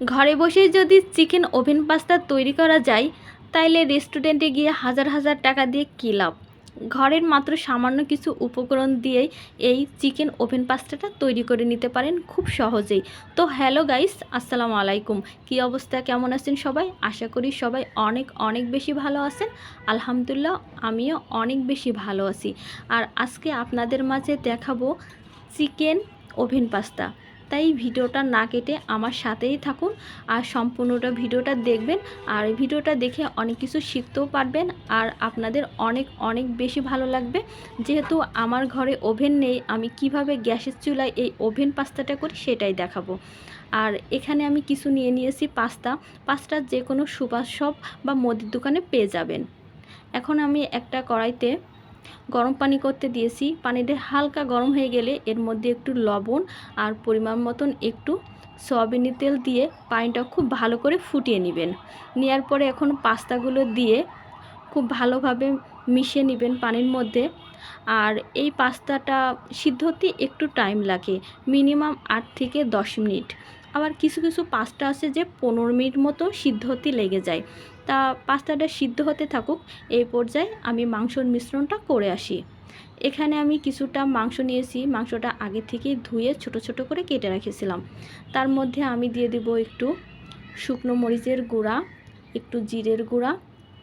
ঘরে বসেই যদি চিকেন ওভেন পাস্তা তৈরি করা যায়, তাইলে রেস্টুরেন্টে গিয়ে হাজার হাজার টাকা দিয়ে কী লাভ? ঘরের মাত্র সামান্য কিছু উপকরণ দিয়েই এই চিকেন ওভেন পাস্তাটা তৈরি করে নিতে পারেন খুব সহজেই। তো হ্যালো গাইস, আসসালামু আলাইকুম। কী অবস্থা? কেমন আছেন সবাই? আশা করি সবাই অনেক অনেক বেশি ভালো আছেন। আলহামদুলিল্লাহ, আমিও অনেক বেশি ভালো আছি। আর আজকে আপনাদের মাঝে দেখাবো চিকেন ওভেন পাস্তা। তাই ভিডিওটা না কেটে আমার সাথেই থাকুন আর সম্পূর্ণটা ভিডিওটা দেখবেন আর ভিডিওটা দেখে অনেক কিছু শিখতেও পারবেন আর আপনাদের অনেক অনেক বেশি ভালো লাগবে। যেহেতু আমার ঘরে ওভেন নেই, আমি কীভাবে গ্যাসের চুলায় এই ওভেন পাস্তাটা করি সেটাই দেখাবো। আর এখানে আমি কিছু নিয়ে নিয়েছি, পাস্তা। পাস্তা যে কোনো সুপার শপ বা মুদির দোকানে পেয়ে যাবেন। এখন আমি একটা কড়াইতে গরম পানি করতে দিয়েছি। পানিটা হালকা গরম হয়ে গেলে এর মধ্যে একটু লবণ আর পরিমাণ মতন একটু সয়াবিনের তেল দিয়ে পানিটা খুব ভালো করে ফুটিয়ে নেবেন। নেওয়ার পরে এখন পাস্তাগুলো দিয়ে খুব ভালোভাবে মিশিয়ে নেবেন পানির মধ্যে। আর এই পাস্তাটা সিদ্ধ হতে একটু টাইম লাগে মিনিমাম আট থেকে দশ মিনিট। আবার কিছু কিছু পাস্তা আছে যে পনেরো মিনিট মতো সিদ্ধ হতে লেগে যায়। তা পাস্তাটা সিদ্ধ হতে থাকুক, এই পর্যায়ে আমি মাংসর মিশ্রণটা করে আসি। এখানে আমি কিছুটা মাংস নিয়েছি, মাংসটা আগে থেকে ধুয়ে ছোট ছোট করে কেটে রেখেছিলাম। তার মধ্যে আমি দিয়ে দেব একটু শুকনো মরিচের গুঁড়া, একটু জিরের গুঁড়া,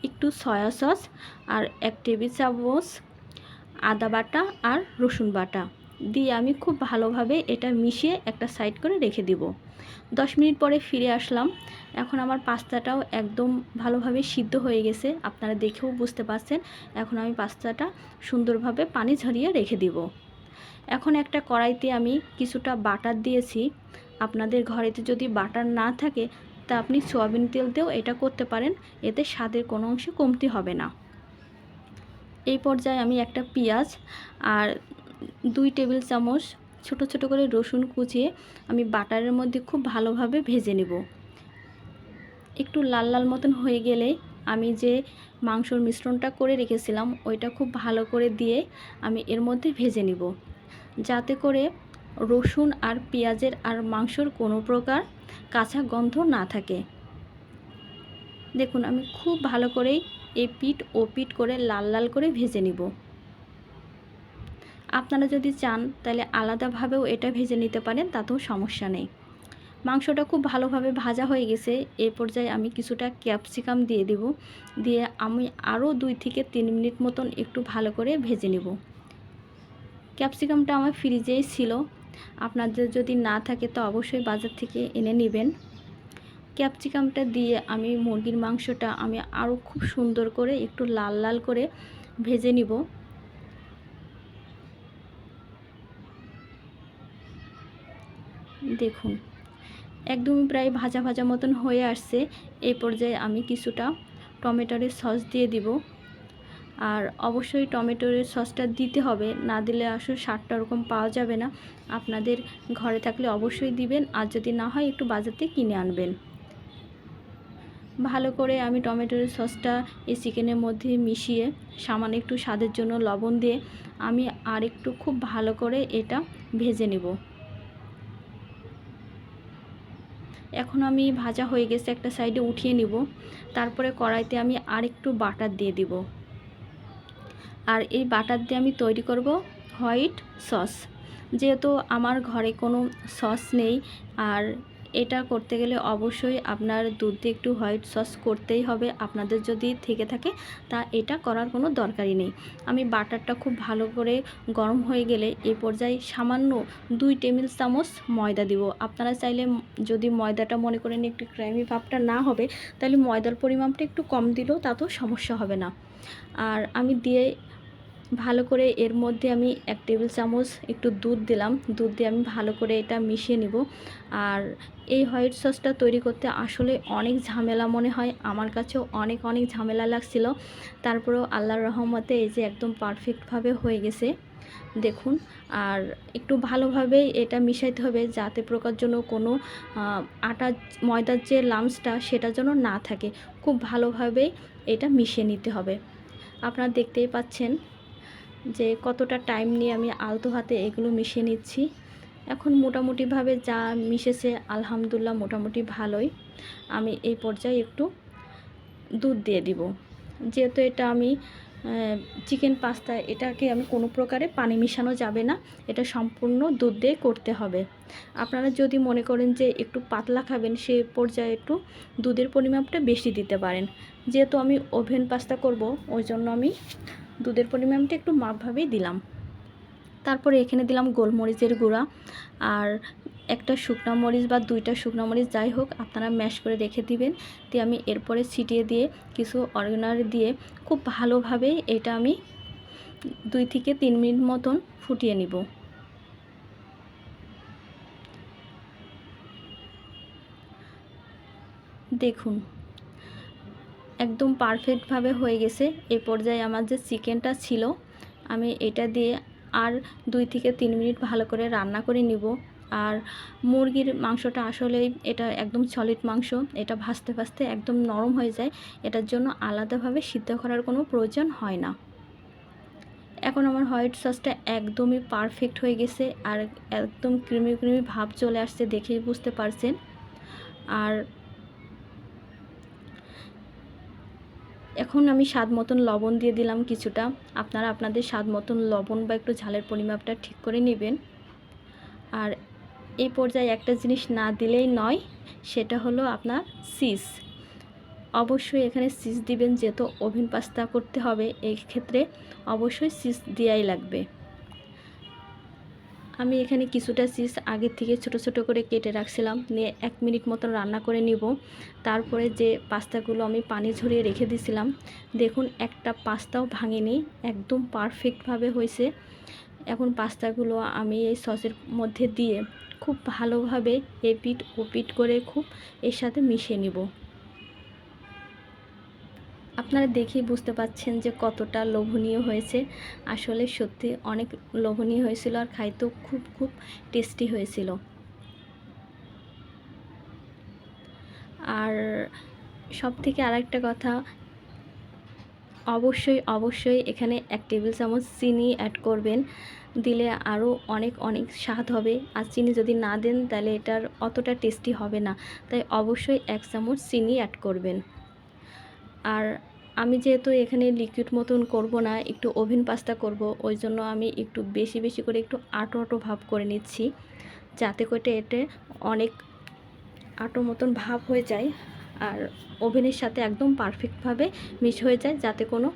একটু সয়া সস আর এক টেবিল চামচ আদা বাটা আর রসুন বাটা। দিয়ে আমি খুব ভালোভাবে এটা মিশিয়ে একটা সাইড করে রেখে দিব। দশ মিনিট পরে ফিরে আসলাম। এখন আমার পাস্তাটাও একদম ভালোভাবে সিদ্ধ হয়ে গেছে। আপনারা দেখেও বুঝতে পারছেন, এখন আমি পাস্তাটা সুন্দরভাবে পানি ঝরিয়ে রেখে দিব। এখন একটা কড়াইতে আমি কিছুটা বাটার দিয়েছি। আপনাদের ঘরেতে যদি বাটার না থাকে, তা আপনি সয়াবিন তেল দিয়েও এটা করতে পারেন। এতে স্বাদের কোনো অংশে কমতি হবে না। এই পর্যায়ে আমি একটা পেঁয়াজ আর দুই টেবিল চামচ ছোট ছোট করে রসুন কুচিয়ে আমি বাটারের মধ্যে খুব ভালোভাবে ভেজে নেব। একটু লাল লাল মতন হয়ে গেলে আমি যে মাংসর মিশ্রণটা করে রেখেছিলাম, ওইটা খুব ভালো করে দিয়ে আমি এর মধ্যে ভেজে নিব। যাতে করে রসুন আর পেঁয়াজের আর মাংসর কোনো প্রকার কাঁচা গন্ধ না থাকে। দেখুন, আমি খুব ভালো করেই এই পিঠ ও পিঠ করে লাল লাল করে ভেজে নিব। আপনারা যদি চান, তাহলে আলাদাভাবেও এটা ভেজে নিতে পারেন, তাতেও সমস্যা নেই। মাংসটা খুব ভালোভাবে ভাজা হয়ে গেছে, এ পর্যায়ে আমি কিছুটা ক্যাপসিকাম দিয়ে দেব, দিয়ে আমি আরও দুই থেকে তিন মিনিট মতন একটু ভালো করে ভেজে নেব। ক্যাপসিকামটা আমার ফ্রিজেই ছিল, আপনাদের যদি না থাকে তো অবশ্যই বাজার থেকে এনে নেবেন। ক্যাপসিকামটা দিয়ে আমি মুরগির মাংসটা আমি আরও খুব সুন্দর করে একটু লাল লাল করে ভেজে নিব। দেখুন, একদমই প্রায় ভাজা ভাজা মতন হয়ে আসছে। এই পর্যায়ে আমি কিছুটা টমেটোরের সস দিয়ে দিব। আর অবশ্যই টমেটোর সসটা দিতে হবে, না দিলে আসলে স্বাদটা ওরকম পাওয়া যাবে না। আপনাদের ঘরে থাকলে অবশ্যই দিবেন, আর যদি না হয় একটু বাজার কিনে আনবেন। ভালো করে আমি টমেটোর সসটা এই চিকেনের মধ্যে মিশিয়ে, সামান্য একটু স্বাদের জন্য লবণ দিয়ে আমি আর একটু খুব ভালো করে এটা ভেজে নেব। এখন আমি ভাজা হয়ে গেছে একটা সাইডে উঠিয়ে নিব। তারপরে কড়াইতে আমি আর একটু বাটার দিয়ে দিব। আর এই বাটার দিয়ে আমি তৈরি করব হোয়াইট সস। যেহেতু আমার ঘরে কোনো সস নেই, আর এটা করতে গেলে অবশ্যই আপনার দুধ দিয়ে একটু হোয়াইট সস করতেই হবে। আপনাদের যদি থেকে থাকে, তা এটা করার কোনো দরকারই নেই। আমি বাটারটা খুব ভালো করে গরম হয়ে গেলে এ পর্যায়ে সামান্য দুই টেবিল চামচ ময়দা দিব। আপনারা চাইলে যদি ময়দাটা মনে করেন একটু ক্রাইমি ভাবটা না হবে, তাহলে ময়দার পরিমাণটা একটু কম দিলেও তাতেও সমস্যা হবে না। আর আমি দিয়ে ভালো করে এর মধ্যে আমি এক টেবিল চামচ একটু দুধ দিলাম। দুধ দিয়ে আমি ভালো করে এটা মিশিয়ে নিব। আর এই হোয়াইট সসটা তৈরি করতে আসলে অনেক ঝামেলা মনে হয়। আমার কাছেও অনেক অনেক ঝামেলা লাগছিল। তারপরেও আল্লাহর রহমতে এই যে একদম পারফেক্টভাবে হয়ে গেছে। দেখুন, আর একটু ভালোভাবে এটা মিশাইতে হবে যাতে প্রকার জন্য কোনো আটা, ময়দার যে লামসটা সেটা যেন না থাকে। খুব ভালোভাবে এটা মিশিয়ে নিতে হবে। আপনারা দেখতেই পাচ্ছেন যে কতটা টাইম নিয়ে আমি আলতো হাতে এগুলো মিশিয়ে নিচ্ছি। এখন মোটামুটিভাবে যা মিশেছে, আলহামদুলিল্লাহ মোটামুটি ভালোই। আমি এই পর্যায়ে একটু দুধ দিয়ে দিব। যেহেতু এটা আমি চিকেন পাস্তা এটাকে আমি কোনো প্রকারে পানি মিশানো যাবে না, এটা সম্পূর্ণ দুধ দিয়ে করতে হবে। আপনারা যদি মনে করেন যে একটু পাতলা খাবেন, সে পর্যায়ে একটু দুধের পরিমাপটা বেশি দিতে পারেন। যেহেতু আমি ওভেন পাস্তা করব, ওই জন্য আমি দুধের পরিমাণটা একটু মাপভাবেই দিলাম। তারপরে এখানে দিলাম গোলমরিচের গুঁড়া। আর একটা শুকনো মরিচ বা দুইটা শুকনো মরিচ যাই হোক, আপনারা ম্যাশ করে রেখে দিবেন। দিয়ে আমি এরপরে ছিটিয়ে দিয়ে কিছু অর্গানার দিয়ে খুব ভালোভাবে এটা আমি দুই থেকে তিন মিনিট মতন ফুটিয়ে নিব। দেখুন একদম পারফেক্টভাবে হয়ে গেছে। এই পর্যায়ে আমার যে চিকেনটা ছিল, আমি এটা দিয়ে আর দুই থেকে তিন মিনিট ভালো করে রান্না করে নিব। আর মুরগির মাংসটা আসলেই এটা একদম সলিড মাংস, এটা ভাজতে ভাজতে একদম নরম হয়ে যায়। এটার জন্য আলাদাভাবে সিদ্ধ করার কোনো প্রয়োজন হয় না। এখন আমার হোয়াইট সসটা একদমই পারফেক্ট হয়ে গেছে আর একদম ক্রিমি ক্রিমি ভাব চলে আসছে দেখেই বুঝতে পারছেন। আর এখন আমি স্বাদ মতন লবণ দিয়ে দিলাম কিছুটা। আপনারা আপনাদের স্বাদ মতন লবণ বা একটু ঝালের পরিমাপটা ঠিক করে নেবেন। আর এই পর্যায়ে একটা জিনিস না দিলেই নয়, সেটা হলো আপনার সিস অবশ্যই এখানে সিস দিবেন, যেহেতু ওভেন পাস্তা করতে হবে এই ক্ষেত্রে অবশ্যই সিস দেওয়াই লাগবে। আমি এখানে কিছুটা চিজ আগে থেকে ছোট ছোট করে কেটে রাখছিলাম। নিয়ে এক মিনিট মতন রান্না করে নিব। তারপরে যে পাস্তাগুলো আমি পানি ঝরিয়ে রেখে দিয়েছিলাম দেখুন একটা পাস্তাও ভাঙেনি, একদম পারফেক্টভাবে হয়েছে। এখন পাস্তাগুলো আমি এই সসের মধ্যে দিয়ে খুব ভালোভাবে এপিট ওপিট করে খুব এর সাথে মিশিয়ে নিব। আপনারা দেখেই বুঝতে পাচ্ছেন যে কতটা লোভনীয় হয়েছে। আসলে সত্যি অনেক লোভনীয় হয়েছিল আর খাইতেও খুব খুব টেস্টি হয়েছিল। আর সব থেকে আরেকটা কথা, অবশ্যই অবশ্যই এখানে এক টেবিল চামচ চিনি অ্যাড করবেন। দিলে আরও অনেক অনেক স্বাদ হবে। আর চিনি যদি না দেন, তাহলে এটার অতটা টেস্টি হবে না। তাই অবশ্যই এক চামচ চিনি অ্যাড করবেন। আর আমি যেহেতু এখানে লিকুইড মতন করব না, একটু ওভেন পাস্তা করব, ওই জন্য আমি একটু বেশি বেশি করে একটু আটো আটো ভাব করে নিচ্ছি। যাতে করে এতে অনেক আটো মতন ভাব হয়ে যায় আর ওভেনের সাথে একদম পারফেক্টভাবে মিশ হয়ে যায়, যাতে কোনো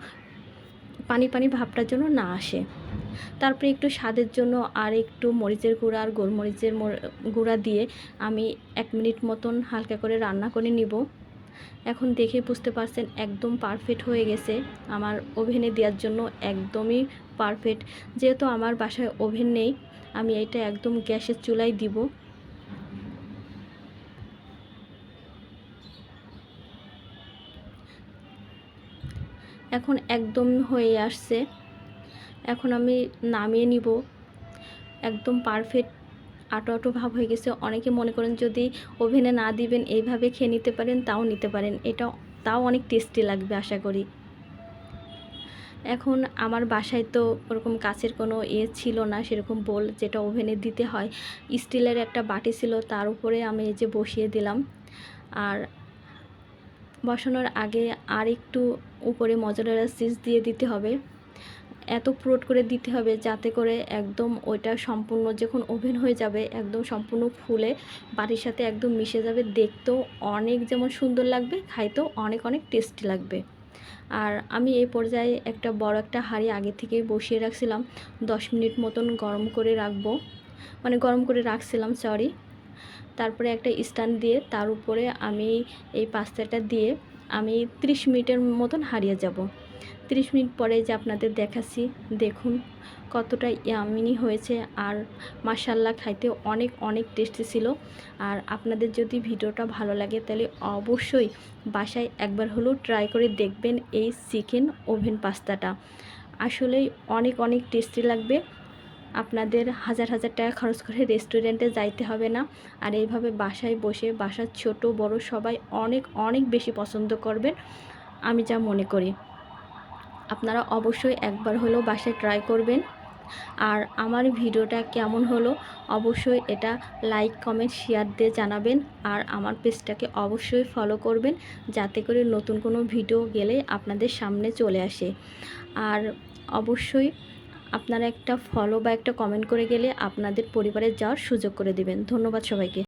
পানি পানি ভাবটার জন্য না আসে। তারপরে একটু স্বাদের জন্য আর একটু মরিচের গুঁড়া আর গোলমরিচের গুঁড়া দিয়ে আমি এক মিনিট মতন হালকা করে রান্না করে নিব। এখন দেখে বুঝতে পারছেন একদম পারফেক্ট হয়ে গেছে। আমার ওভেনে দেওয়ার জন্য একদমই পারফেক্ট যেহেতু আমার বাসায় ওভেন নেই, আমি এটা একদম গ্যাসের চুলায় দিব। এখন একদম হয়ে আসছে। এখন আমি নামিয়ে নিব। একদম পারফেক্ট আটো আটো ভাব হয়ে গেছে। অনেকে মনে করেন যদি ওভেনে না দিবেন, এইভাবে খেয়ে নিতে পারেন, তাও নিতে পারেন। এটা তাও অনেক টেস্টি লাগবে, আশা করি। এখন আমার বাসায় তো ওরকম কাছের কোনো ইয়ে ছিল না, সেরকম বোল যেটা ওভেনে দিতে হয়। স্টিলের একটা বাটি ছিল, তার উপরে আমি এই যে বসিয়ে দিলাম। আর বসানোর আগে আর একটু উপরে মজারেলা চিজ দিয়ে দিতে হবে। এত পুরোট করে দিতে হবে যাতে করে একদম ওইটা সম্পূর্ণ যখন ওভেন হয়ে যাবে, একদম সম্পূর্ণ ফুলে বাড়ির সাথে একদম মিশে যাবে। দেখতেও অনেক যেমন সুন্দর লাগবে, খাইতেও অনেক অনেক টেস্টি লাগবে। আর আমি এই পর্যায়ে একটা বড় একটা হাঁড়ি আগে থেকেই বসিয়ে রাখছিলাম। দশ মিনিট মতন গরম করে রাখব। মানে গরম করে রাখছিলাম সরি তারপরে একটা স্ট্যান্ড দিয়ে তার উপরে আমি এই পাস্তাটা দিয়ে আমি 30 মিনিটের মতন হারিয়ে যাব। 30 মিনিট পরে যে আপনাদের দেখাচ্ছি, দেখুন কতটা ইয়ামিনি হয়েছে আর মাসাল্লা খাইতে অনেক অনেক টেস্টি ছিল। আর আপনাদের যদি ভিডিওটা ভালো লাগে তাহলে অবশ্যই বাসায় একবার হলেও ট্রাই করে দেখবেন এই চিকেন ওভেন পাস্তাটা। আসলেই অনেক অনেক টেস্টি লাগবে। আপনাদের হাজার হাজার টাকা খরচ করে রেস্টুরেন্টে যাইতে হবে না। আর এইভাবে বাসায় বসে বাসার ছোট, বড় সবাই অনেক অনেক বেশি পছন্দ করবেন, আমি যা মনে করি। আপনারা অবশ্যই একবার হলেও বাসায় ট্রাই করবেন। আর আমার ভিডিওটা কেমন হলো অবশ্যই এটা লাইক কমেন্ট শেয়ার দিয়ে জানাবেন। আর আমার পেজটাকে অবশ্যই ফলো করবেন যাতে করে নতুন কোনো ভিডিও গেলে আপনাদের সামনে চলে আসে। আর অবশ্যই আপনারা একটা ফলো বা একটা কমেন্ট করে গেলে আপনাদের পরিবারে যাওয়ার সুযোগ করে দেবেন। ধন্যবাদ সবাইকে।